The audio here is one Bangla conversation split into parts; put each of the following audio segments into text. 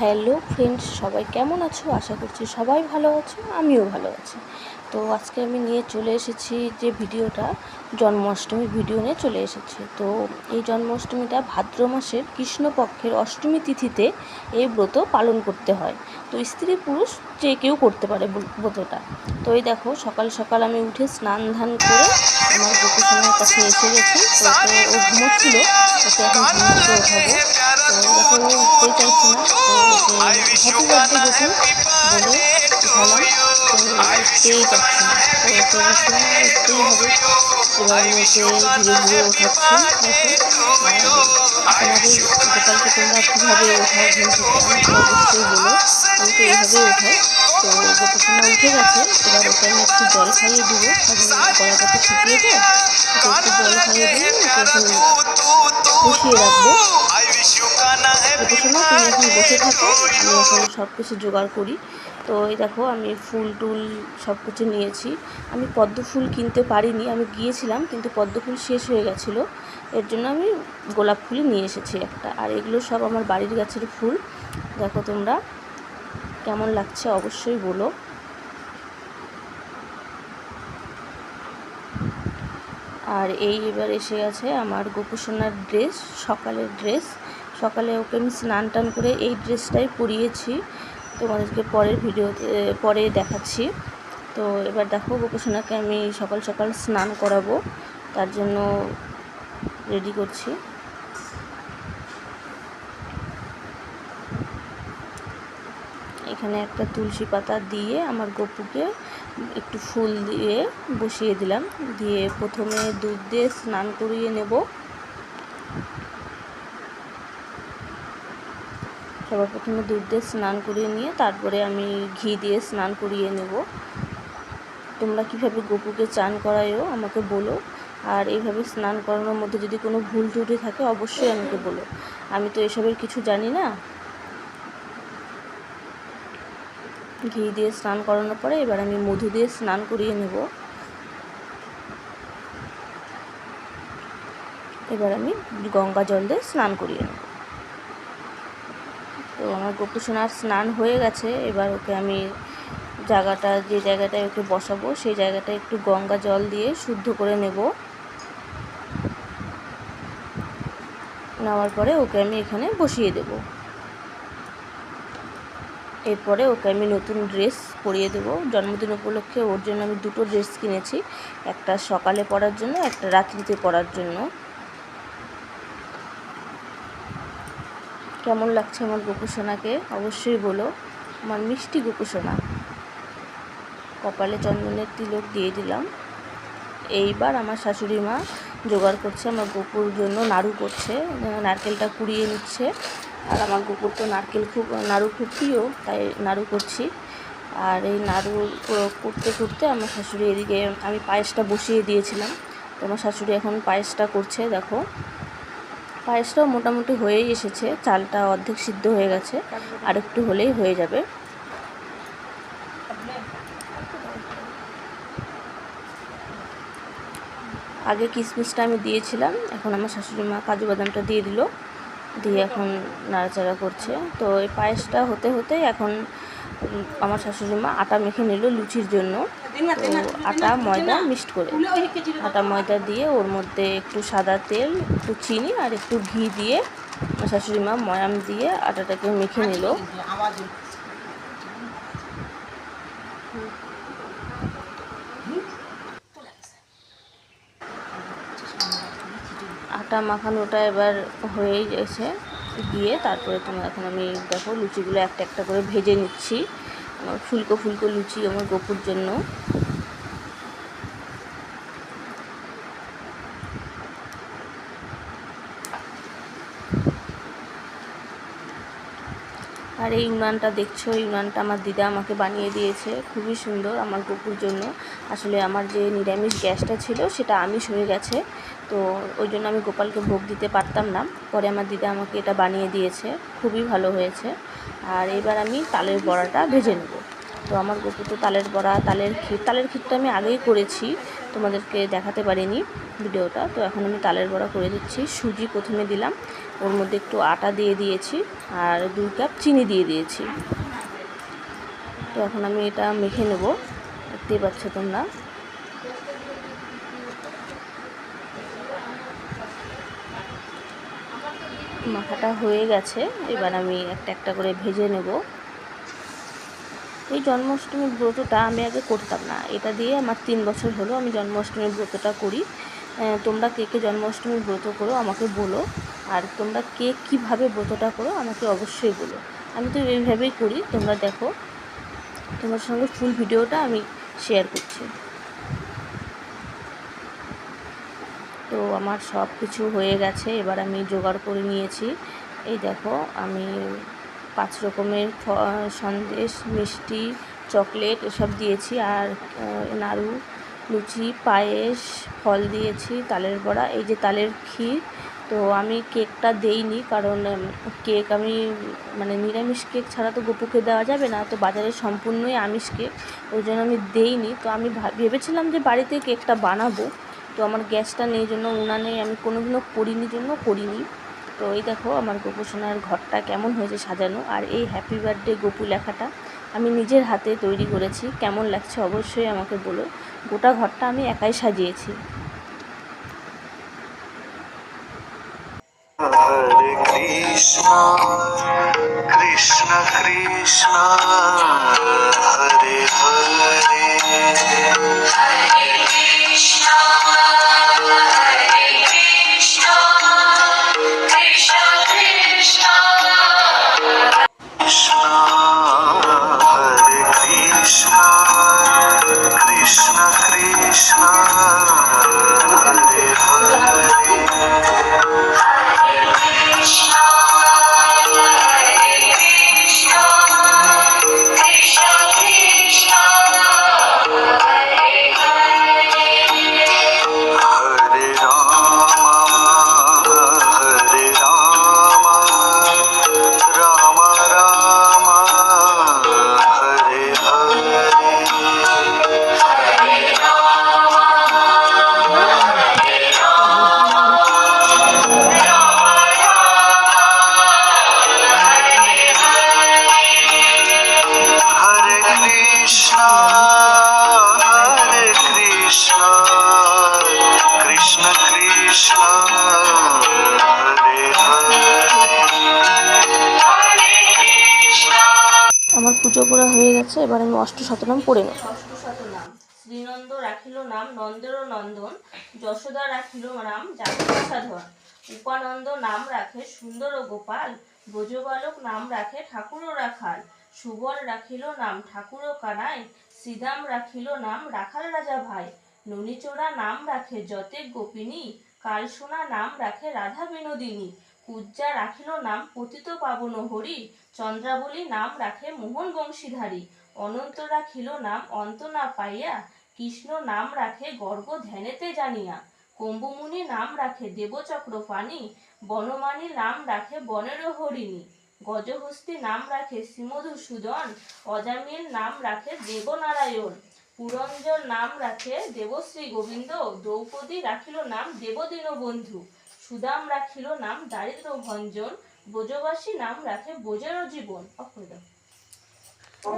হ্যালো ফ্রেন্ডস, সবাই কেমন আছো? আশা করছি সবাই ভালো আছো, আমিও ভালো আছি। তো আজকে আমি নিয়ে চলে এসেছি যে ভিডিওটা জন্মাষ্টমীর ভিডিও নিয়ে চলে এসেছি। তো এই জন্মাষ্টমীটা ভাদ্র মাসের কৃষ্ণপক্ষের অষ্টমী তিথিতে এই ব্রত পালন করতে হয়। তো স্ত্রী পুরুষ যে কেউ করতে পারে ব্রতটা। তো এই দেখো, সকাল সকাল আমি উঠে স্নান ধান করে আমার গোপুসোনার কাছে এসে গেছি। তো ও ঘুমোচ্ছিল ওকে এখন ঘুমোতে ওঠাবো তো দেখো ও না তো হ্যাপি বার্থডে গোপু বলে উঠালাম তো উঠতেই না তো ওকে বলছি হবে এবার আমি ধীরে ধীরে ওঠাচ্ছি তোমাদের গোপালকে কীভাবে ওঠাও ঘুম থেকে আমাকে অবশ্যই আমি তো গোপুসোনা উঠে গেছে এবার ওকে একটু জল খাইয়ে দেবো গলাটা তো শুকিয়ে জল খাইয়ে দিয়ে ওকে এখন রাখব গোপুসোনা তুমি এখন বসে থাকো, আমি এখন সব কিছু জোগাড় করি। তো এই দেখো, আমি ফুল টুল সব কিছু নিয়েছি। আমি পদ্ম ফুল কিনতে পারিনি, আমি গিয়েছিলাম, কিন্তু পদ্ম ফুল শেষ হয়ে গেছিল। এর জন্য আমি গোলাপ ফুলই নিয়ে এসেছি একটা। আর এগুলো সব আমার বাড়ির গাছের ফুল। দেখো তোমরা, কেমন লাগছে অবশ্যই বলো। আর এই এবার এসে গেছে আমার গোপুসোনার ড্রেস, সকালের ড্রেস। সকালে ওকে আমি স্নান টান করে এই ড্রেসটাই পরিয়েছি। তোমাদেরকে পরের ভিডিওতে, পরে দেখাচ্ছি। তো এবার দেখো গোপুসোনাকে আমি সকাল সকাল স্নান করাবো, তার জন্য রেডি করছি। এখানে একটা তুলসী পাতা দিয়ে আমার গপুকে একটু ফুল দিয়ে বসিয়ে দিলাম। দিয়ে প্রথমে দুধ দিয়ে স্নান করিয়ে নেব। সবার প্রথমে দুধ দিয়ে স্নান করিয়ে নিয়ে তারপরে আমি ঘি দিয়ে স্নান করিয়ে নেব। তোমরা কীভাবে গপুকে চান করায়ও আমাকে বলো। আর এইভাবে স্নান করানোর মধ্যে যদি কোনো ভুল ত্রুটি থাকে অবশ্যই আমাকে বলো। আমি তো এসবের কিছু জানি না। ঘি দিয়ে স্নান করানোর পরে এবার আমি মধু দিয়ে স্নান করিয়ে নেব। এবার আমি গঙ্গা জল দিয়ে স্নান করিয়ে নেব। তো আমার গোপু সোনার স্নান হয়ে গেছে। এবার ওকে আমি জায়গাটা, যে জায়গাটায় ওকে বসাবো, সেই জায়গাটা একটু গঙ্গা জল দিয়ে শুদ্ধ করে নেব। নেওয়ার পরে ওকে আমি এখানে বসিয়ে দেবো। এরপরে ওকে আমি নতুন ড্রেস পরিয়ে দেবো। জন্মদিন উপলক্ষে ওর জন্য আমি দুটো ড্রেস কিনেছি। একটা সকালে পরার জন্য, একটা রাত্রিতে পরার জন্য। কেমন লাগছে আমার গোপুসোনাকে অবশ্যই বলো। আমার মিষ্টি গোপুসোনা কপালে চন্দনের তিলক দিয়ে দিলাম। এইবার আমার শাশুড়ি মা জোগাড় করছে, আমার গোপুর জন্য নাড়ু করছে। নারকেলটা কুড়িয়ে নিচ্ছে। আর আমার কুকুর তো নারকেল খুব, নাড়ু খুব প্রিয়, তাই নাড়ু করছি। আর এই নাড়ু করতে করতে আমার শাশুড়ি এদিকে, আমি পায়েসটা বসিয়ে দিয়েছিলাম। তো আমার শাশুড়ি এখন পায়েসটা করছে, দেখো। পায়েসটাও মোটামুটি হয়েই এসেছে। চালটা অর্ধেক সিদ্ধ হয়ে গেছে। আর একটু হলেই হয়ে যাবে। আগে কিশমিশটা আমি দিয়েছিলাম। এখন আমার শাশুড়ি মা কাজু বাদামটা দিয়ে দিল। দিয়ে এখন নাড়াচাড়া করছে। তো এই পায়েসটা হতে হতে এখন আমার শাশুড়ি মা আটা মেখে নিল লুচির জন্য। আটা ময়দা মিক্সড করে। আটা ময়দা দিয়ে ওর মধ্যে একটু সাদা তেল একটু চিনি আর একটু ঘি দিয়ে শাশুড়ি মা ময়াম দিয়ে আটাটাকে মেখে নিল। আটা মাখানোটা এবার হয়েই গেছে। গিয়ে তারপরে তোমার এখন আমি দেখো লুচিগুলো একটা একটা করে ভেজে নিচ্ছি। আমার ফুলকো ফুলকো লুচি আমার গোপুর জন্য। আর এই উনানটা দেখছ এই উনানটা আমার দিদা আমাকে বানিয়ে দিয়েছে, খুবই সুন্দর আমার গপুর জন্য। আসলে আমার যে নিরামিষ গ্যাসটা ছিল সেটা আমিষ হয়ে গেছে। তো ওই জন্য আমি গোপালকে ভোগ দিতে পারতাম না। পরে আমার দিদা আমাকে এটা বানিয়ে দিয়েছে। খুবই ভালো হয়েছে। আর এবার আমি তালের বড়াটা ভেজে নেব। তো আমার গপু তো তালের বড়া, তালের ক্ষীর, তালের ক্ষীরটা আমি আগেই করেছি। তোমাদেরকে দেখাতে পারিনি ভিডিওটা। তো এখন আমি তালের বড়া করে দিচ্ছি। সুজি প্রথমে দিলাম। ওর মধ্যে একটু আটা দিয়ে দিয়েছি আর দুই কাপ চিনি দিয়ে দিয়েছি। তো এখন আমি এটা মেখে নেব। দেখতেই পাচ্ছ তোমরা। মাখাটা হয়ে গেছে। এবার আমি একটা একটা করে ভেজে নেব। এই জন্মাষ্টমীর ব্রতটা আমি আগে করতাম না। এটা দিয়ে আমার তিন বছর হলো আমি জন্মাষ্টমীর ব্রতটা করি। তোমরা কে কে জন্মাষ্টমীর ব্রত করো আমাকে বলো। আর তোমরা কে কীভাবে ব্রতটা করো আমাকে অবশ্যই বলো। আমি তো এইভাবেই করি, তোমরা দেখো। তোমার সঙ্গে ফুল ভিডিওটা আমি শেয়ার করছি। তো আমার সব কিছু হয়ে গেছে, এবার আমি জোগাড় করে নিয়েছি। এই দেখো, আমি পাঁচ রকমের সন্দেশ, মিষ্টি, চকলেট এসব দিয়েছি আর নাড়ু, লুচি, পায়েস, ফল দিয়েছি, তালের বড়া, এই যে তালের ক্ষীর। তো আমি কেকটা দেইনি কারণ কেক আমি মানে নিরামিষ কেক ছাড়া তো গপুকে দেওয়া যাবে না, তো বাজারে সম্পূর্ণই আমিষ কেক, ওই জন্য আমি দেইনি। তো আমি ভেবেছিলাম যে বাড়িতে কেকটা বানাবো তো আমার গ্যাসটা নেই জন্য উনানে আমি কোনোদিনও করিনি জন্য করিনি। তো এই দেখো আমার গোপু সোনার ঘরটা কেমন হয়েছে সাজানো। আর এই হ্যাপি বার্থডে গোপু লেখাটা আমি নিজের হাতে তৈরি করেছি। কেমন লাগছে অবশ্যই আমাকে বলো। গোটা ঘরটা আমি একাই সাজিয়েছি। Hare Krishna, Krishna Ah! করা এবার আমি অষ্ট শতনাম পড়ে নেব। শ্রীনন্দ রাখিল নাম নন্দেরও নন্দন, যশোদা রাখিল নাম সাধন উপানন্দ নাম রাখে সুন্দর গোপাল, ব্রজবালক নাম রাখে ঠাকুর রাখাল। সুবল রাখিল নাম ঠাকুর কানাই, শ্রীদাম রাখিল নাম রাখাল রাজা ভাই। ননীচোরা নাম রাখে যতে গোপিনী, কালসোনা নাম রাখে রাধা বিনোদিনী। কুজ্জা রাখিল নাম পতিত পাবন হরি, চন্দ্রাবলী নাম রাখে মোহন বংশীধারী। অনন্ত রাখিল নাম অন্ত না পাইয়া, কৃষ্ণ নাম রাখে গর্ব ধ্যানেতে জানিয়া। কম্বমুনি নাম রাখে দেবচক্র পানি বনমানী নাম রাখে বনের হরিণী। গজহস্তি নাম রাখে শ্রীমধুসূদন, অজামিল নাম রাখে দেবনারায়ণ। পুরঞ্জন নাম রাখে দেবশ্রী গোবিন্দ, দ্রৌপদী রাখিল নাম দেবদীন বন্ধু সুদাম রাখিল নাম দারিদ্র ভঞ্জন বোজবাসী নাম রাখে ব্রজের জীবন।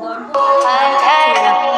গর্ভবতী